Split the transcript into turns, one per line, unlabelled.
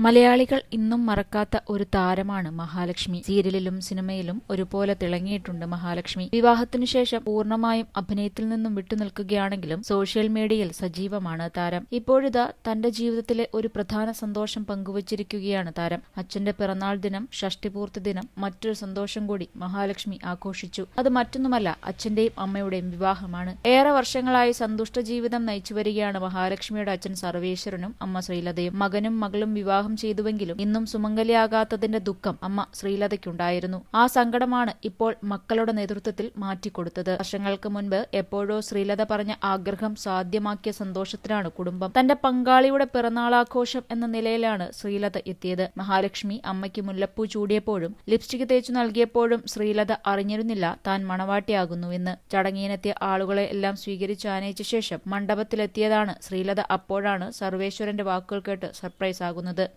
മലയാളികൾ ഇന്നും മറക്കാത്ത ഒരു താരമാണ് മഹാലക്ഷ്മി. സീരിയലിലും സിനിമയിലും ഒരുപോലെ തിളങ്ങിയിട്ടുണ്ട് മഹാലക്ഷ്മി. വിവാഹത്തിനു ശേഷം പൂർണമായും അഭിനയത്തിൽ നിന്നും വിട്ടുനിൽക്കുകയാണെങ്കിലും സോഷ്യൽ മീഡിയയിൽ സജീവമാണ് താരം. ഇപ്പോഴിതാ തന്റെ ജീവിതത്തിലെ ഒരു പ്രധാന സന്തോഷം പങ്കുവച്ചിരിക്കുകയാണ് താരം. അച്ഛന്റെ പിറന്നാൾ ദിനം ഷഷ്ടിപൂർത്തി ദിനം മറ്റൊരു സന്തോഷം കൂടി മഹാലക്ഷ്മി ആഘോഷിച്ചു. അത് മറ്റൊന്നുമല്ല അച്ഛന്റെയും അമ്മയുടെയും വിവാഹമാണ്. ഏറെ വർഷങ്ങളായി സന്തുഷ്ട ജീവിതം നയിച്ചു വരികയാണ് മഹാലക്ഷ്മിയുടെ അച്ഛൻ സർവേശ്വരനും അമ്മ ശ്രീലതയും. മകനും മകളും വിവാഹം ചെയ്തുവെങ്കിലും ഇന്നും സുമംഗലിയാകാത്തതിന്റെ ദുഃഖം അമ്മ ശ്രീലതയ്ക്കുണ്ടായിരുന്നു. ആ സങ്കടമാണ് ഇപ്പോൾ മക്കളുടെ നേതൃത്വത്തിൽ മാറ്റിക്കൊടുത്തത്. വർഷങ്ങൾക്ക് മുൻപ് എപ്പോഴോ ശ്രീലത പറഞ്ഞ ആഗ്രഹം സാധ്യമാക്കിയ സന്തോഷത്തിലാണ് കുടുംബം. തന്റെ പങ്കാളിയുടെ പിറന്നാളാഘോഷം എന്ന നിലയിലാണ് ശ്രീലത എത്തിയത്. മഹാലക്ഷ്മി അമ്മയ്ക്ക് മുല്ലപ്പൂ ചൂടിയപ്പോഴും ലിപ്സ്റ്റിക് തേച്ചു നൽകിയപ്പോഴും ശ്രീലത അറിഞ്ഞിരുന്നില്ല താൻ മണവാട്ടിയാകുന്നുവെന്ന് ചടങ്ങിനെത്തിയ ആളുകളെ എല്ലാം സ്വീകരിച്ച് ആനയിച്ച ശേഷം മണ്ഡപത്തിലെത്തിയതാണ് ശ്രീലത അപ്പോഴാണ് സർവേശ്വരന്റെ വാക്കുകൾ കേട്ട് സർപ്രൈസ് ആകുന്നത്